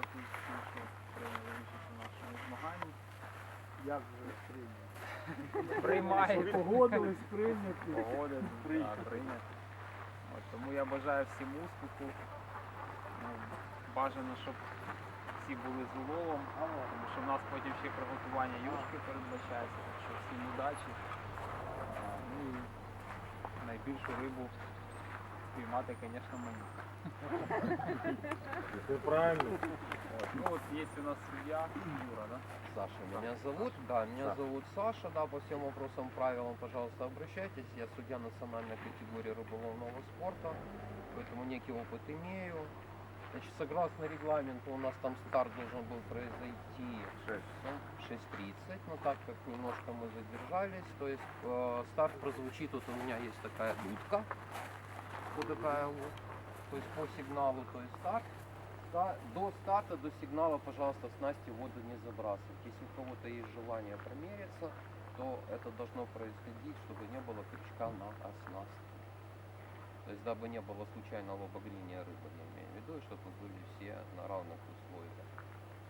дякую всім, що прийняли участь у нашому змаганні. Як же прийняти? Приймаєте. Погодились прийняти. Погода, так, прийняти. От, тому я бажаю всім успіху. Ну, бажано, щоб всі були з уловом, тому що в нас потім ще приготування юшки передбачається, так що всім удачі. Ну і найбільшу рибу спіймати, звісно, мені. Це правильно. От, Ну от є у нас суддя Юра, да? Саша меня зовут, да, меня зовут Саша, да, по всем вопросам, правилам, пожалуйста, обращайтесь. Я судья национальной категории рыболовного спорта, поэтому некий опыт имею. Значит, согласно регламенту, у нас там старт должен был произойти ну, в 6.30, но так как немножко мы задержались, то есть э, старт прозвучит, вот у меня есть такая дудка, такая вот, то есть по сигналу, то есть старт. До старта, до сигнала, пожалуйста, снасти воду не забрасывать. Если у кого-то есть желание промериться, то это должно происходить, чтобы не было крючка на оснастке. То есть, дабы не было случайного обогрения рыбы, я имею в виду, и чтобы были все на равных условиях.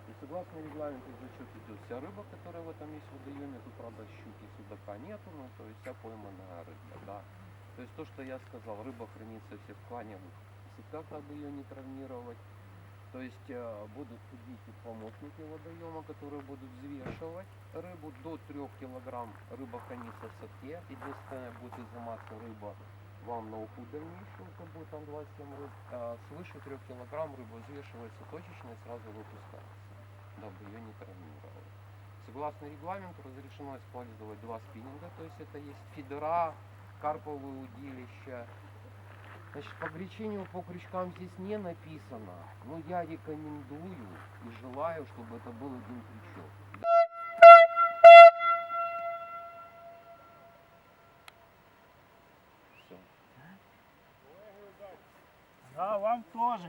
И согласно регламенту зачет идет вся рыба, которая в этом есть в водоеме. Тут, правда, щуки, судака нету, ну, то есть вся пойманная рыба, да. То есть то, что я сказал, рыба хранится все в тканевых сетках, дабы ее не травмировать. То есть э, будут судить и помощники водоема, которые будут взвешивать рыбу до 3 килограмм. Рыба хранится в садке. Единственное, будет изыматься рыба вам на уху дальнейшую, это будет там 27 рыб. А свыше 3 килограмм рыба взвешивается точечно и сразу выпускается, дабы ее не травмировать. Согласно регламенту разрешено использовать два спиннинга, то есть это есть фидера, карповые удилища, Значит, по гречению по крючкам здесь не написано, но я рекомендую и желаю, чтобы это был один крючок. Все. А вам теж.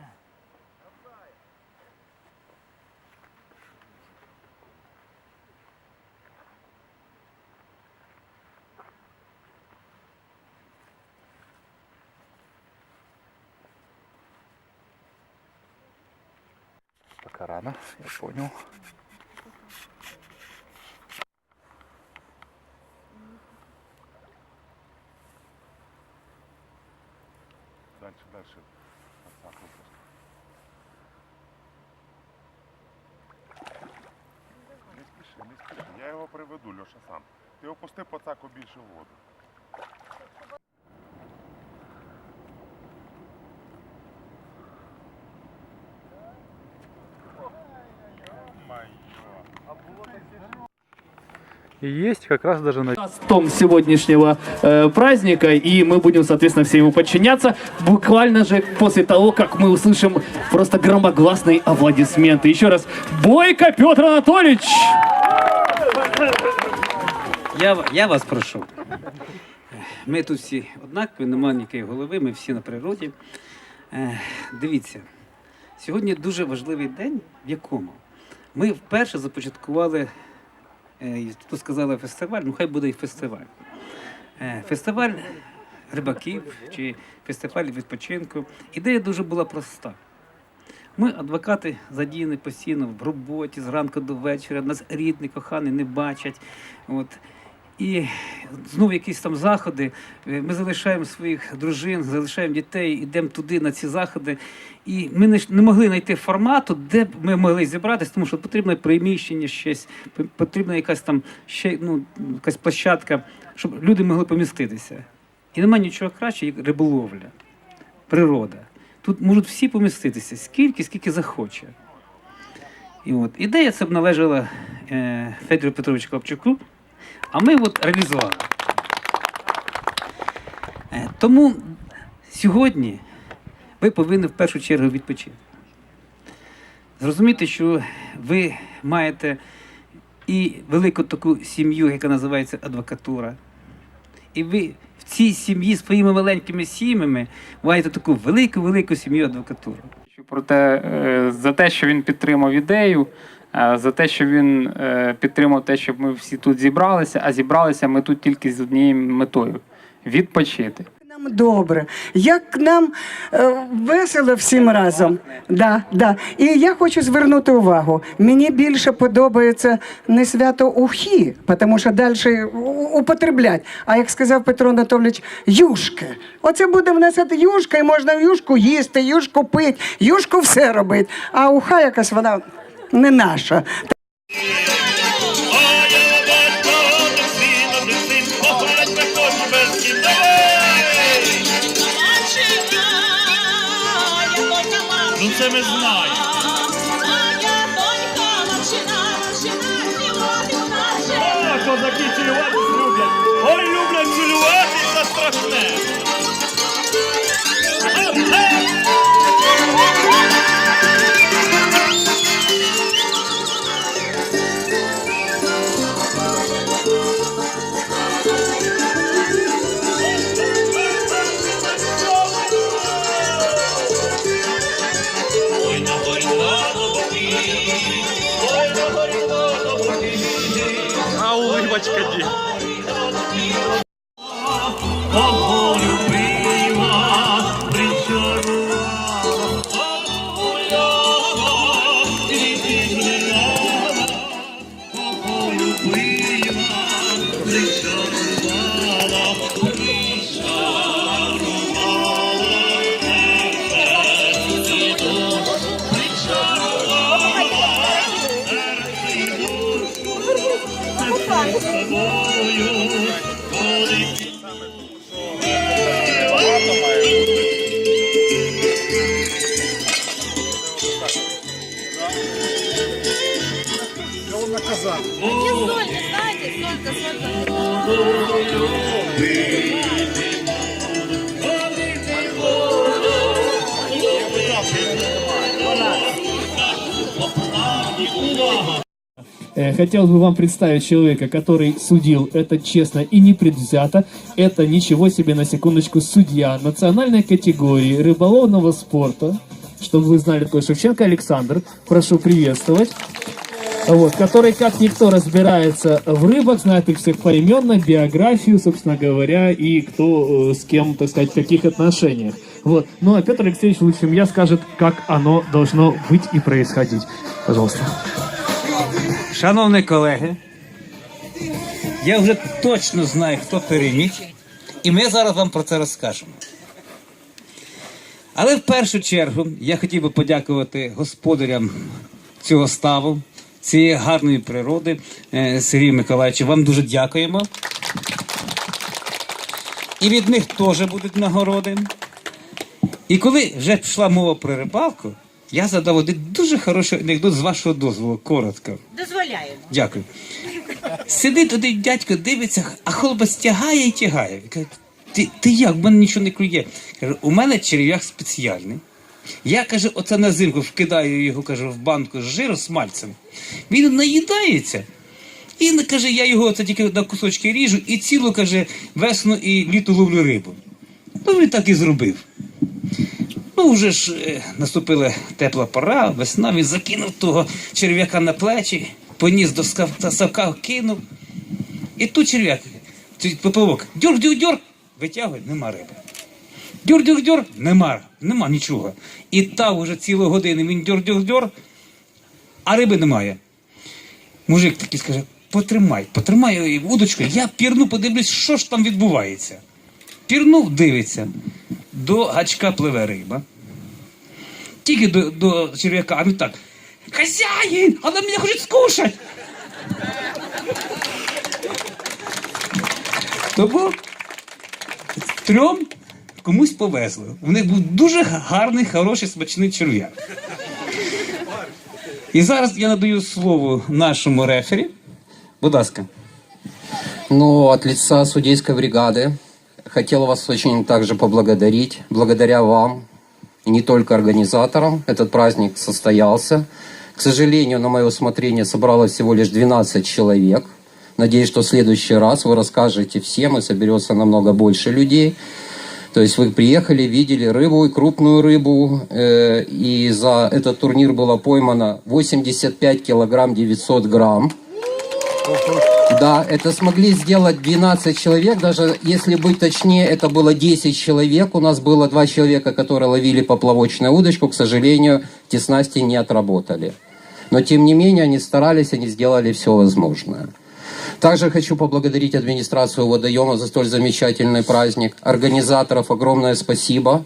Рано, я понял. Дальше, дальше. Не спіши, не спіши. Я його приведу, Льоша сам. Ти опусти пацаку більше воду. И есть как раз даже на... том сегодняшнего э, праздника, и мы будем, соответственно, все ему подчиняться, буквально же после того, как мы услышим просто громогласные аплодисменты. Еще раз, Бойко Петр Анатольевич! Я, в- я вас прошу. Ми тут всі однакові, немає ніякої голови, ми всі на природі. Е, дивіться, сьогодні дуже важливий день, в якому ми вперше започаткували, е, тут сказали фестиваль, ну хай буде і фестиваль. Е, фестиваль рибаків чи фестиваль відпочинку. Ідея дуже була проста. Ми, адвокати, задіяні постійно в роботі зранку до вечора, нас рідні, кохані не бачать. От. І знову якісь там заходи. Е, Ми залишаємо своїх дружин, залишаємо дітей, йдемо туди на ці заходи. І ми не, не могли знайти формату, де б ми могли зібратися, тому що потрібне приміщення щось, потрібна якась там ще ну, якась площадка, щоб люди могли поміститися. І немає нічого краще, як риболовля, природа. Тут можуть всі поміститися, скільки, скільки захоче. І от ідея це б належала е, Федору Петровичу Клапчуку, а ми от реалізували. Е, тому сьогодні ви повинні в першу чергу відпочити. Зрозуміти, що ви маєте і велику таку сім'ю, яка називається адвокатура. І ви в цій сім'ї своїми маленькими сім'ями маєте таку велику-велику сім'ю адвокатури. Про те, е, за те, що він підтримав ідею, за те, що він е, підтримав те, щоб ми всі тут зібралися, а зібралися ми тут тільки з однією метою відпочити. Нам Добре, як нам е, весело всім разом. Да, да. І я хочу звернути увагу. Мені більше подобається не свято ухі, тому що далі употреблять. А як сказав Петро Анатолійович, юшки. Оце буде в нас юшка, і можна юшку їсти, юшку пити, юшку все робити. А уха якась вона не наша. Ну це ми знаємо. О, козаки цілюватись люблять. Ой, люблять страшне. Edith. Серце з тобою, коли Э, Хотелось бы вам представить человека, который судил это честно и непредвзято. Это ничего себе на секундочку судья национальной категории рыболовного спорта. Чтобы вы знали, такой Шевченко Александр. Прошу приветствовать. Вот, который, как никто, разбирается в рыбах, знает их всех поименно, биографию, собственно говоря, и кто э, с кем, так сказать, в каких отношениях. Вот. Ну а Петр Алексеевич лучше, чем я, скажет, как оно должно быть и происходить. Пожалуйста. Шановні колеги, я вже точно знаю, хто переміг, і ми зараз вам про це розкажемо. Але в першу чергу я хотів би подякувати господарям цього ставу, цієї гарної природи. Е, Сергію Миколаївичу, вам дуже дякуємо. І від них теж будуть нагороди. І коли вже пішла мова про рибалку, я задав один дуже хороший анекдот з вашого дозволу, коротко. Дозволяємо. Дякую. Сидить один дядько, дивиться, а хлопець тягає і тягає. Каже, ти, ти як, в мене нічого не клює. Каже, у мене черв'як спеціальний. Я каже, оце на зимку вкидаю його, каже, в банку з жиру з мальцем. Він наїдається. І каже, я його оце тільки на кусочки ріжу і цілу, каже, весну і літо ловлю рибу. Ну, він так і зробив. Ну, вже ж е, наступила тепла пора, весна, він закинув того черв'яка на плечі, поніс до савка, кинув. І тут черв'як, поплавок, дьор, витягує, нема риби. Дьор, нема, нема нічого. І так уже цілу годину він дьор, а риби немає. Мужик такий скаже, потримай, потримай вудочку, я пірну, подивлюсь, що ж там відбувається. Пірнув, дивиться, до гачка пливе риба. Тільки до, до черв'яка, а він так. Хазяїн, вона мене хоче скушать. Тому трьом комусь повезло. У них був дуже гарний, хороший, смачний черв'як. І зараз я надаю слово нашому рефері. Будь ласка. Ну, от лица судейской бригады хотел вас очень также поблагодарить. Благодаря вам, и не только организаторам, этот праздник состоялся. К сожалению, на мое усмотрение собралось всего лишь 12 человек. Надеюсь, что в следующий раз вы расскажете всем, и соберется намного больше людей. То есть вы приехали, видели рыбу и крупную рыбу, э, и за этот турнир было поймано 85 килограмм 900 грамм. Да, это смогли сделать 12 человек, даже если быть точнее, это было 10 человек. У нас было два человека, которые ловили поплавочную удочку, к сожалению, те снасти не отработали. Но тем не менее они старались, они сделали все возможное. Также хочу поблагодарить администрацию водоема за столь замечательный праздник. Организаторов огромное спасибо.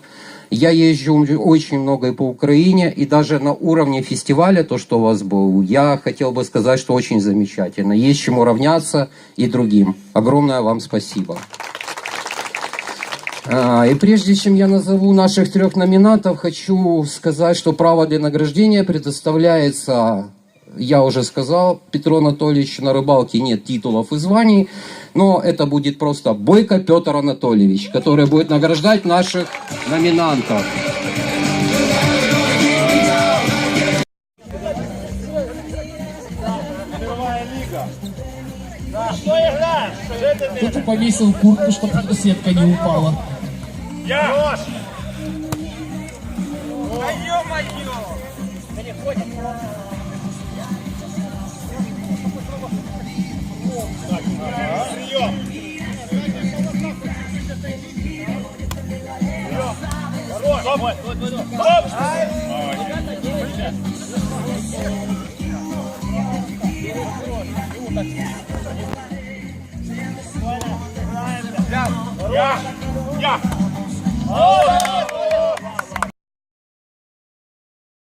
Я езжу очень много и по Украине, и даже на уровне фестиваля, то, что у вас был, я хотел бы сказать, что очень замечательно. Есть чему равняться и другим. Огромное вам спасибо. И прежде чем я назову наших трех номинантов, хочу сказать, что право для награждения предоставляется, я уже сказал, Петру Анатольевичу на рыбалке нет титулов и званий, но это будет просто Бойко Петр Анатольевич, который будет награждать наших номинантов. Кто-то повесил куртку, чтобы сетка не упала. Я! Я!